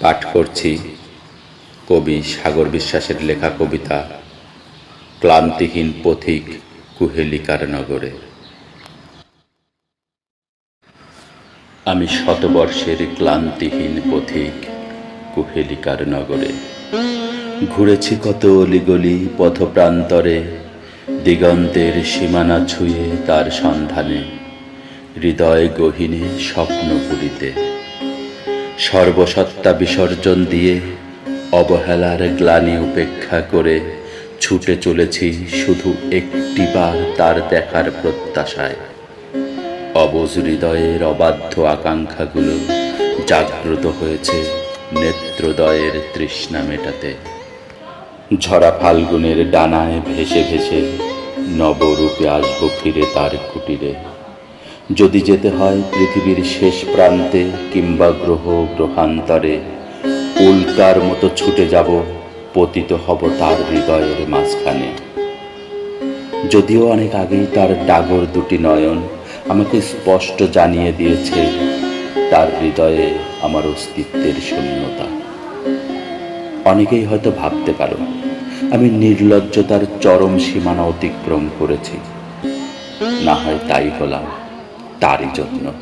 পাঠ করছি। কবি সাগর বিশ্বাসের লেখা কবিতা, ক্লান্তিহীন পথিক কুহেলিকার নগরে। আমি শতবর্ষের ক্লান্তিহীন পথিক কুহেলিকার নগরে। ঘুরেছি কত অলিগলি পথপ্রান্তরে, দিগন্তের সীমানা ছুঁয়ে তার সন্ধানে, হৃদয় গহীনে স্বপ্ন পুরিতে সর্বসত্তা বিসর্জন দিয়ে অবহেলার গ্লানি উপেক্ষা করে ছুটে চলেছি শুধু একটিবার তার দেখার প্রত্যাশায়। অবজ হৃদয়ের অবাধ্য আকাঙ্ক্ষাগুলো জাগ্রত হয়েছে নেত্রদয়ের তৃষ্ণা মেটাতে। ঝরা ফাল্গুনের ডানায় ভেসে ভেসে নবরূপে আসব ফিরে তার কুটিরে। যদি যেতে হয় পৃথিবীর শেষ প্রান্তে কিংবা গ্রহ গ্রহান্তরে, উল্কার মতো ছুটে যাব, পতিত হব তার হৃদয়ের মাঝখানে। যদিও অনেক আগেই তার ডাগর দুটি নয়ন আমাকে স্পষ্ট জানিয়ে দিয়েছে, তার হৃদয়ে আমার অস্তিত্বের শূন্যতা। অনেকেই হয়তো ভাবতে পারো, আমি নির্লজ্জতার চরম সীমানা অতিক্রম করেছি। না হয় তাই হলাম। তারই জন্য।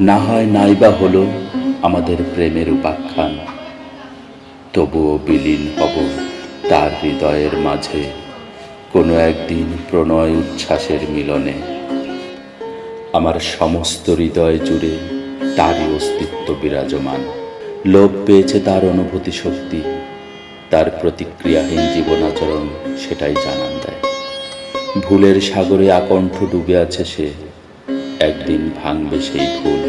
না হয় নাইবা হলো আমাদের প্রেমের উপাখ্যান। তবুও বিলীন হব তার হৃদয়ের মাঝে কোনো একদিন প্রণয় উচ্ছ্বাসের মিলনে। আমার সমস্ত হৃদয় জুড়ে তারই অস্তিত্ব বিরাজমান। লোভ পেয়েছে তার অনুভূতি শক্তি, তার প্রতিক্রিয়াহীন জীবনাচরণ সেটাই জানান দেয়। ভুলের সাগরে আকণ্ঠ ডুবে আছে সে একদিন ভাঙবে সেই ভুল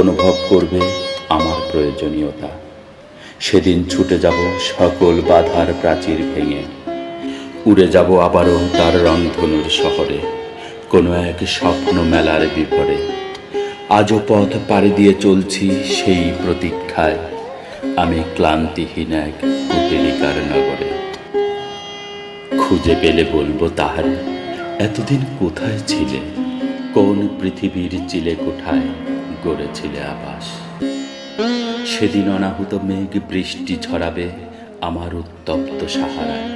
অনুভব করবে আমার প্রয়োজনীয়তা। সেদিন ছুটে যাব সকল বাধার প্রাচীর ভেঙে। উড়ে যাব আবারও তার রংধনুর শহরে, কোনো এক স্বপ্ন মেলার বিপরে। আজও পথ পাড়ি দিয়ে চলছি সেই প্রতীক্ষায়, আমি ক্লান্তিহীন এক কুহেলিকার নগরে। খুঁজে পেলে বলব তাহার, এতদিন কোথায় ছিলে? কোন পৃথিবীর চিলে কোঠায় গড়েছিলে আবাস? সেদিন অনাহুত মেঘ বৃষ্টি ঝরাবে আমার উত্তপ্ত সাহারায়।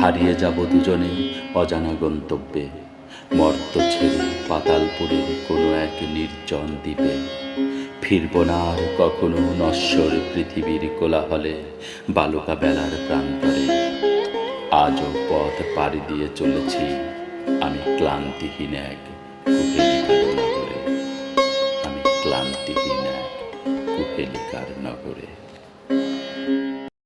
হারিয়ে যাব দুজনে অজানা গন্তব্যে, মর্ত ছেড়ে পাতালপুরের কোনো এক নির্জন দ্বীপে। ফিরব না আর কখনো নশ্বর পৃথিবীর কোলাহলে, বালুকা বেলার প্রান্তরে। আজও পথ পাড়ি দিয়ে চলেছি আমি ক্লান্তিহীন এক কুহেলিকার নগরে। আমি ক্লান্তিহীন এক